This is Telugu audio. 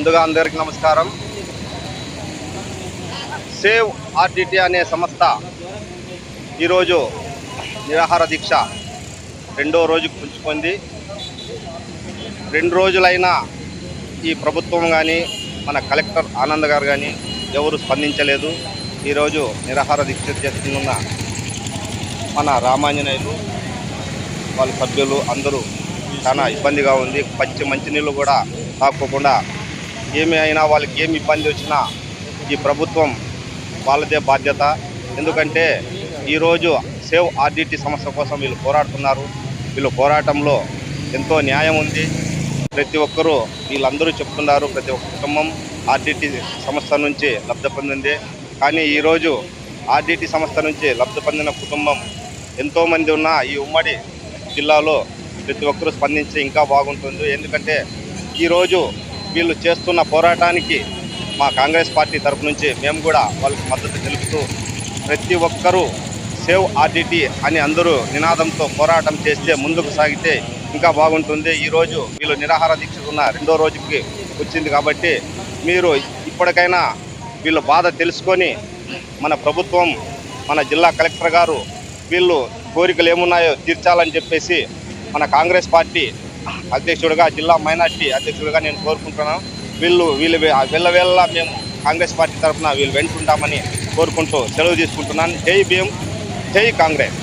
ముందుగా అందరికీ నమస్కారం. సేవ్ ఆర్డిటి అనే సంస్థ ఈరోజు నిరాహార దీక్ష రెండో రోజుకు పుంజుకుంది. రెండు రోజులైనా ఈ ప్రభుత్వం కానీ మన కలెక్టర్ ఆనంద్ గారు కానీ ఎవరు స్పందించలేదు. ఈరోజు నిరాహార దీక్ష చేస్తున్న మన రామాంజనేయులు వాళ్ళ సభ్యులు అందరూ చాలా ఇబ్బందిగా ఉంది. పచ్చి మంచినీళ్ళు కూడా తాక్కోకుండా ఏమి అయినా వాళ్ళకి ఏమి ఇబ్బంది వచ్చినా ఈ ప్రభుత్వం వాళ్ళదే బాధ్యత. ఎందుకంటే ఈరోజు సేవ్ ఆర్డిటి సంస్థ కోసం వీళ్ళు పోరాడుతున్నారు. వీళ్ళు పోరాటంలో ఎంతో న్యాయం ఉంది. ప్రతి ఒక్కరూ వీళ్ళందరూ చెప్తున్నారు. ప్రతి ఒక్క కుటుంబం ఆర్డిటి సంస్థ నుంచి లబ్ధి పొందింది. కానీ ఈరోజు ఆర్డిటి సంస్థ నుంచి లబ్ధి పొందిన కుటుంబం ఎంతోమంది ఉన్న ఈ ఉమ్మడి జిల్లాలో ప్రతి ఒక్కరూ స్పందించి ఇంకా బాగుంటుంది. ఎందుకంటే ఈరోజు వీళ్ళు చేస్తున్న పోరాటానికి మా కాంగ్రెస్ పార్టీ తరపు నుంచి మేము కూడా వాళ్ళకి మద్దతు తెలుపుతూ ప్రతి ఒక్కరూ సేవ్ ఆర్డిటి అని అందరూ నినాదంతో పోరాటం చేస్తే ముందుకు సాగితే ఇంకా బాగుంటుంది. ఈరోజు వీళ్ళు నిరాహార దీక్షకున్న రెండో రోజుకి వచ్చింది కాబట్టి మీరు ఇప్పటికైనా వీళ్ళ బాధ తెలుసుకొని మన ప్రభుత్వం మన జిల్లా కలెక్టర్ గారు వీళ్ళు కోరికలు ఏమున్నాయో తీర్చాలని చెప్పేసి మన కాంగ్రెస్ పార్టీ అధ్యక్షుడిగా జిల్లా మైనార్టీ అధ్యక్షుడిగా నేను కోరుకుంటున్నాను. వీళ్ళు వీళ్ళు వెళ్ళవేళ్ళ మేము కాంగ్రెస్ పార్టీ తరఫున వీళ్ళు వెంటుంటామని కోరుకుంటూ సెలవు తీసుకుంటున్నాను. జై భీం జై కాంగ్రెస్.